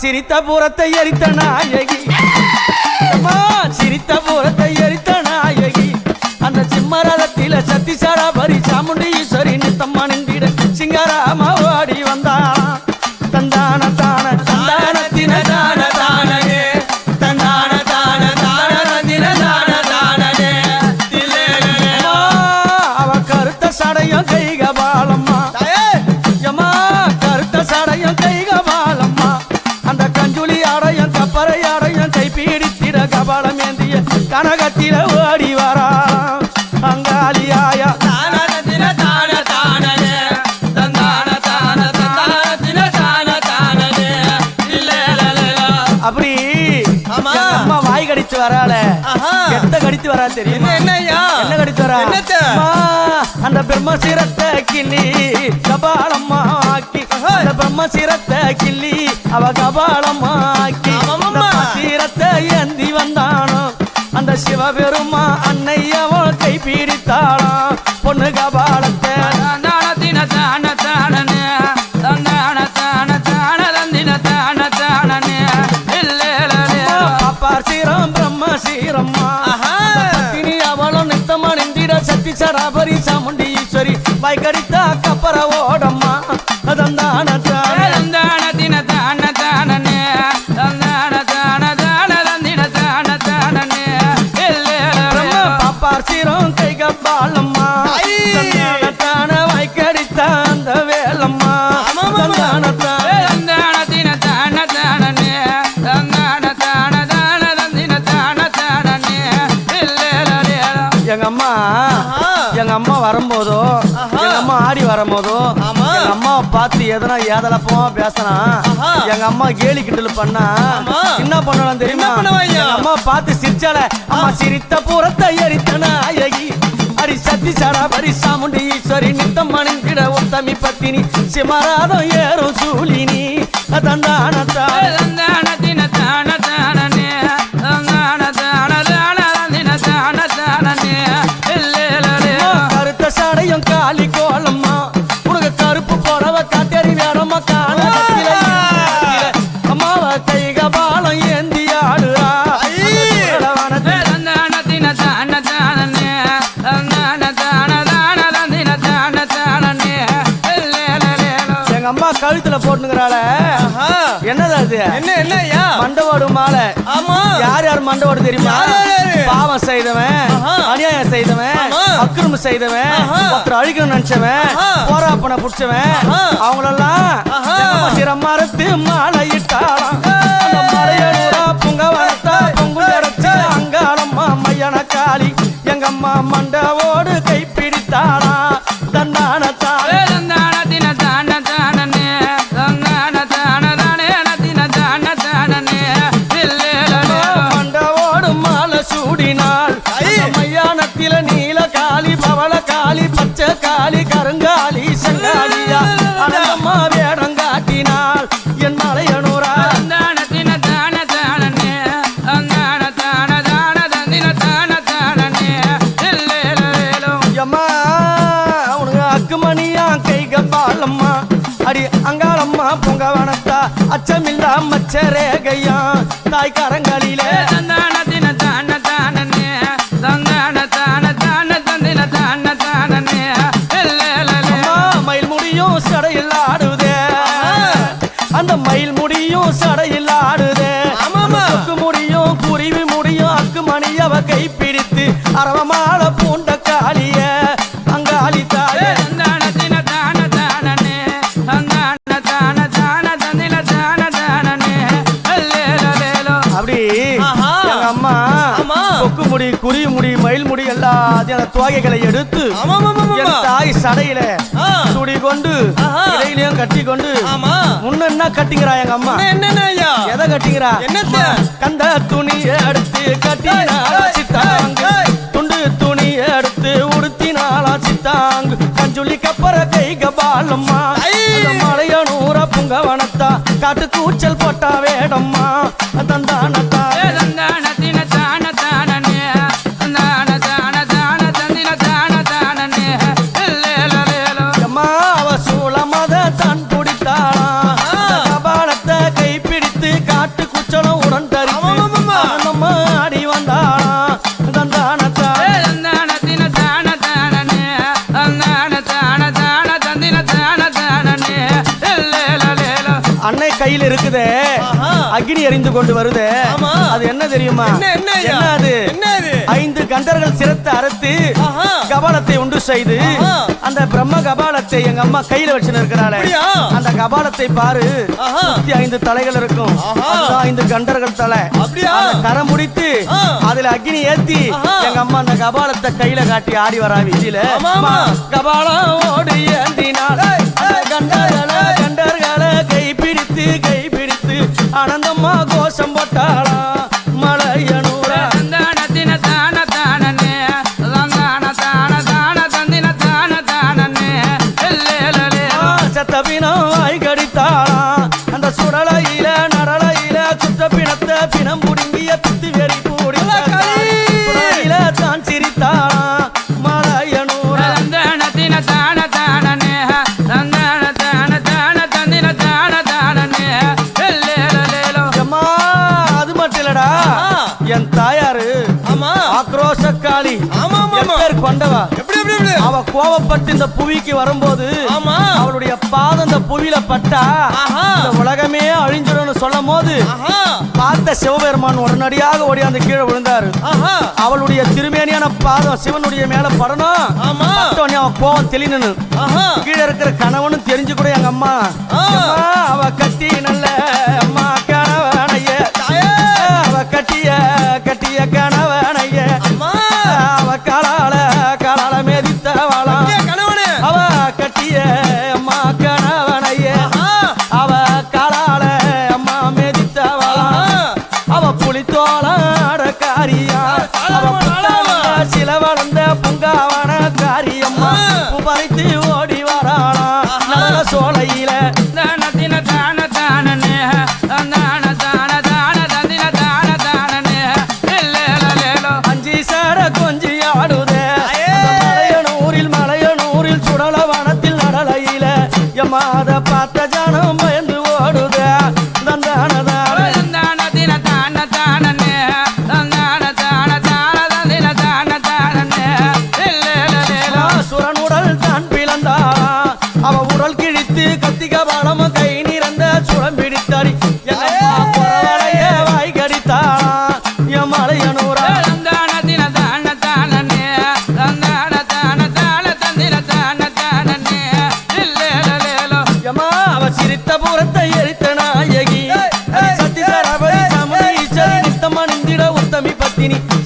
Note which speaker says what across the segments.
Speaker 1: சிரித்த பூரத்தை எரித்த நாயகி. அம்மா சிரித்த பூரத்தை எரித்த நாயகி. அந்த சிம்மரதத்தில சத்தி சராபரி சாமுண்டீஸ்வரி நித்தம்மா நின்றிட சிங்கராமா ஏந்திய கனகத்தில ஓடி வரா அங்காளியாயா அப்படி அம்மா வாய் கடிச்சு வரால. எத்த கடித்து வரா தெரியுமா?
Speaker 2: என்ன
Speaker 1: கடித்து வரா அந்த பிரம்ம சிரத்தை கிள்ளி கபாலம்மா ஆக்கி. அந்த பிரம்ம சிரத்தை கிள்ளி அவ கபாலம்மா சிவபெருமா அன்னையவோ கை பிடித்தாளாம் பொண்ணு கபாலத்தை பாப்பார் சீரம் பிரம்ம சீரம்மா. அவளும் நித்தமா நிந்திட சக்தி சராபரி சாமுண்டி ஈஸ்வரி எதனா ஏதலப்பமா பேசினா. எங்க அம்மா கேலி கிண்டல் பண்ணா. என்ன பண்ணலாம் தெரியுமா? அம்மா பார்த்து சிரிச்சால அம்மா சிரித்த பூரத்தை எரித்த நாயகி அடி சத்தி சடா பரி சாமுண்டி ஈஸ்வரி நித்தம் மணிந்திட உத்தமி பத்தினி சிமராதம் ஏறும் சூலினி தந்தான என்னது அது
Speaker 2: என்ன என்னய்யா?
Speaker 1: மண்டவோடு மாலை
Speaker 2: ஆமா
Speaker 1: யார் யார் மண்டவோடு தெரியுமா? பாவம் செய்தவன். அநியாயம் செய்தவன்
Speaker 2: ஆமா.
Speaker 1: அக்கிரமம் செய்தவன். ஒருத்தர் அழிக்கணும்னு நினைச்சவன். போராப்பனை புடிச்சவன். அவங்களெல்லாம்
Speaker 2: ஆஹா.
Speaker 1: சிரமரத்து மாலை இட்டாளாம் அந்த மலையனூரா புங்கவனத்தா பொங்கு நிறச்சி அங்காளம்மா மையன காளி எங்க அம்மா காளி பச்சை காளி கருங்காலி செங்காலியா அனந்தம்மா வேடம் காட்டினாள். என் மலையனூரா? அடி அங்காளம்மா பொங்கவனத்தா அச்சமில்லா மச்சரேகையா தாய் அந்த மயில் முடியும் சடையில் ஆடுதே. கொக்கு முடியும் குருவி முடியும் அக்கு மணி அவ கை பிடித்து அரவமால பூண்ட காளிய அங்காளி தாயே அப்படி. எங்க அம்மா. கொக்கு முடி குருவி முடி எல்லாத்தையும் அந்த தோகைகளை எடுத்து தாய் சடையில. சுடி கொண்டு. இடையிலையும் கட்டி கொண்டு முன்ன என்ன கட்டிங்கிறா எங்க அம்மா
Speaker 2: என்னென்ன ஐயா
Speaker 1: எதை கட்டிங்கிறா
Speaker 2: என்னத்த?
Speaker 1: அம்மா, கந்த துணியை எடுத்து சித்தாங்கு
Speaker 2: ஏய்.
Speaker 1: துண்டு துணியை எடுத்து உடுத்தினாளா சித்தாங்கு கஞ்சுளி கப்பர கை கபாலம்மா
Speaker 2: ஐ.
Speaker 1: அந்த மலையனூர புங்கவனத்தா காட்டு கூச்சல் போட்டா வேடம்மா இருக்குதே. அக்னி எரிந்து கொண்டு வருதே. அது என்ன தெரியுமா
Speaker 2: என்ன
Speaker 1: அது ஐந்து கண்டர்கள் சிரத்தை அறுத்து கபாலத்தை உண்டு செய்து. அந்த பிரம்ம கபாலத்தை எங்க அம்மா கையில வச்சுன்னு இருக்கிறாளே? அந்த கபாலத்தை பாரு. நூத்தி ஐந்து தலைகள் இருக்கும் ஐந்து கண்டர்கள் தலை
Speaker 2: அப்படியா?
Speaker 1: அதை கரை முடித்து. அதுல அக்னி ஏத்தி. எங்க அம்மா அந்த கபாலத்தை கையில காட்டி ஆடி வரா வீதியில. கபாலம் ஓடி என் தாயாரு.
Speaker 2: ஆமா.
Speaker 1: ஆக்ரோஷக்காளி
Speaker 2: ஆமா.
Speaker 1: பேர் கொண்டவா.
Speaker 2: எப்படி எப்படி
Speaker 1: அவ கோவப்பட்டு இந்த புவிக்கு வரும்போது
Speaker 2: ஆமா.
Speaker 1: அவளுடைய பாதம் இந்த புவியில பட்டா. இந்த உலகமே அழிஞ்சிடும்னு சொல்லும் போது பார்த்த சிவபெருமான் உடனடியாக ஓடி அந்த கீழே விழுந்தாரு.
Speaker 2: ஆஹா.
Speaker 1: அவளுடைய திருமேனியான பாதம் சிவனுடைய மேல படணும். அவன் கோவம் தெளினு கீழே இருக்கிற கணவனும் தெரிஞ்சு கூட எங்க. அம்மா, அவ கட்டி நல்ல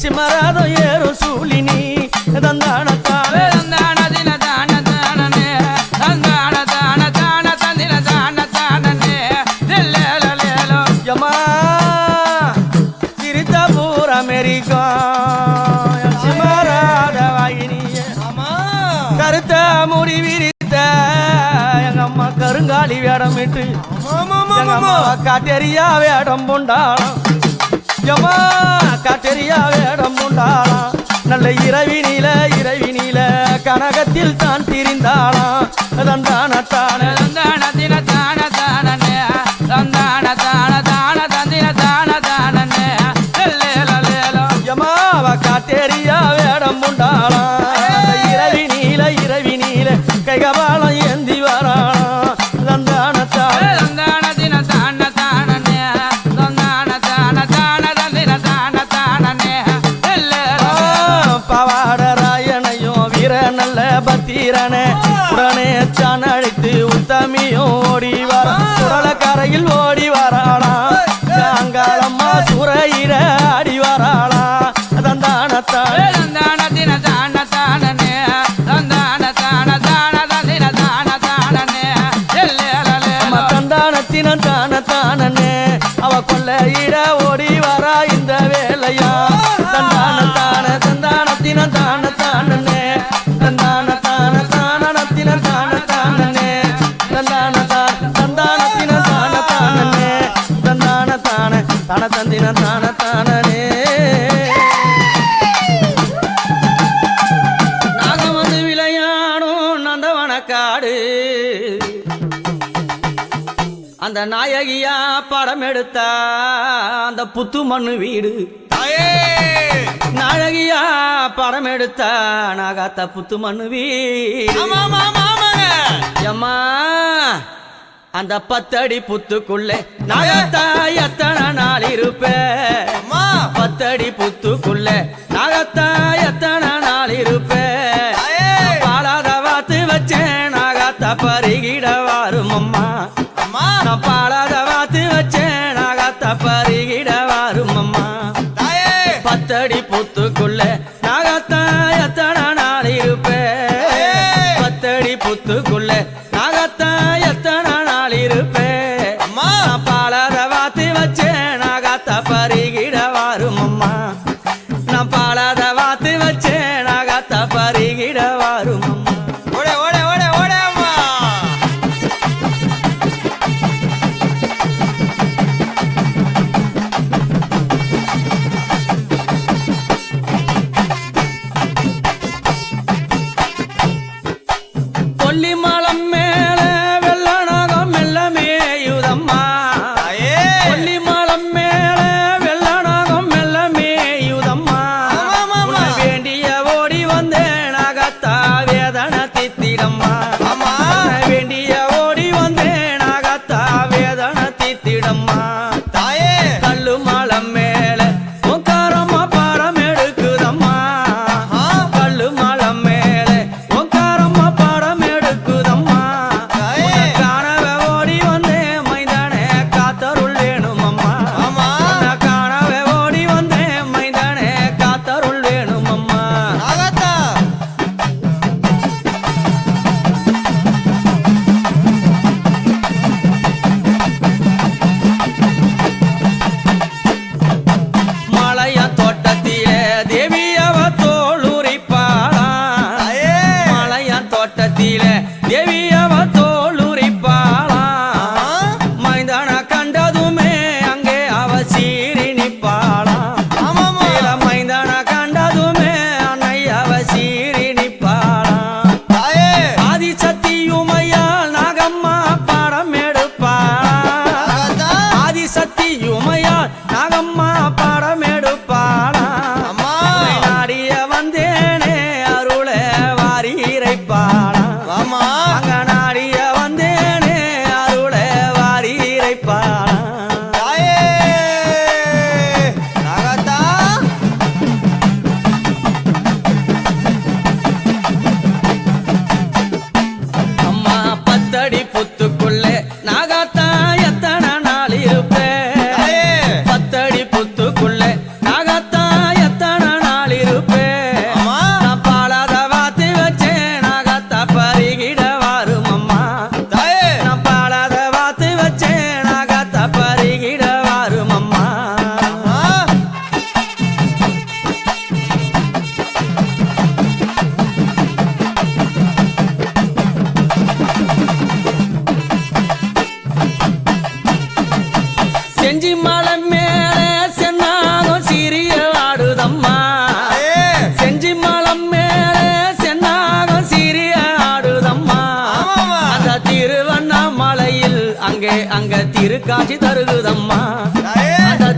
Speaker 1: சிமராதம் ஏறும் சூலினி தந்தானத்தாலே
Speaker 3: தின தான தானே தந்தான தான தான தந்தின தான தானே லேலோ
Speaker 1: யமா சிரித்த பூர் அமெரிக்கா. சிமராத வாயினியே. கருத்த முடி விரித்த. எங்க அம்மா கருங்காலி வேடமிட்டு எங்க அம்மா வேடம் பொண்டாளம். எம்மா காட்டெரியா வேடம் உண்டாளாம் நல்ல இரவினில இரவினில கனகத்தில் தான் திரிந்தாளாம் தந்தானத்தான
Speaker 3: தந்தானத்தின தான தானே தந்தான தான தான தந்தின தான தானே எல்லேலலேலோ
Speaker 1: காட்டெரியா வேடம் உண்டாளாம் இரவினில இரவினில கைகவா அழைத்து உத்தமியும் ஓடி வர சுடல கரையில் ஓடி வராளாம் சாங்காலம்மா சுரையில நாயகியா படம் எடுத்தா அந்த புத்து மண்ணு வீடு நாயகியா படம் எடுத்தா நாகாத்த புத்து மண்ணு வீடு எம்மா அந்த பத்தடி புத்துக்குள்ளே நாகத்தா எத்தனை நாள்
Speaker 2: இருப்பே?
Speaker 1: பத்தடி புத்துக்குள்ளே நாகத்தா எத்தனை நாள்
Speaker 2: இருப்பே?
Speaker 1: பாலாத வாத்து வச்சேன் நாகத்தா பருகிட வாரும் அம்மா பாலாத வாத்து வச்சேன் நாகத்தை பருகிட வாரும் அம்மா. பத்தடி புத்துக்குள்ள நாகத்தா எத்தனை நாள் இருப்பேன். பத்தடி புத்துக்குள்ள நாகத்தா காட்சி தருகுதம்மா.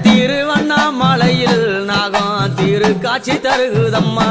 Speaker 1: திருவண்ணாமலையில் நாகம் திரு காட்சி தருகுதம்மா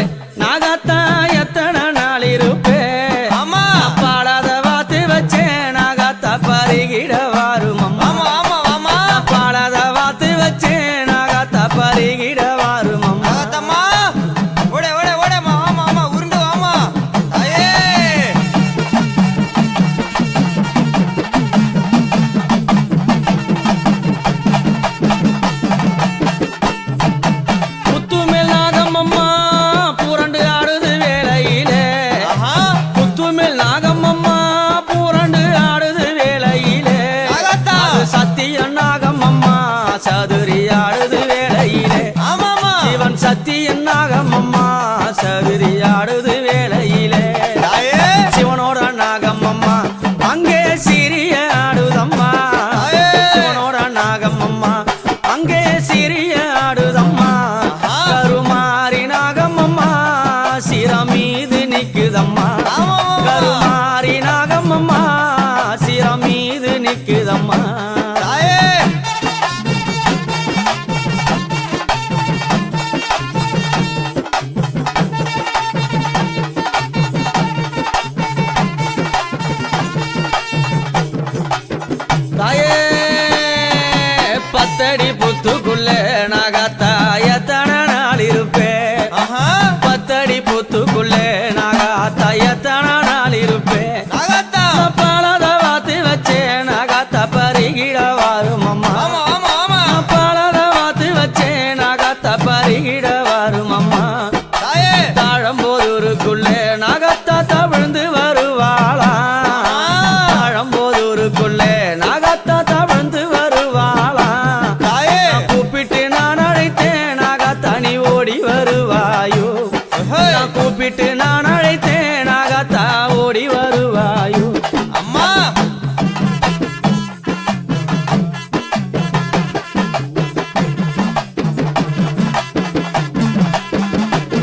Speaker 1: இருப்பேன் வச்சேன்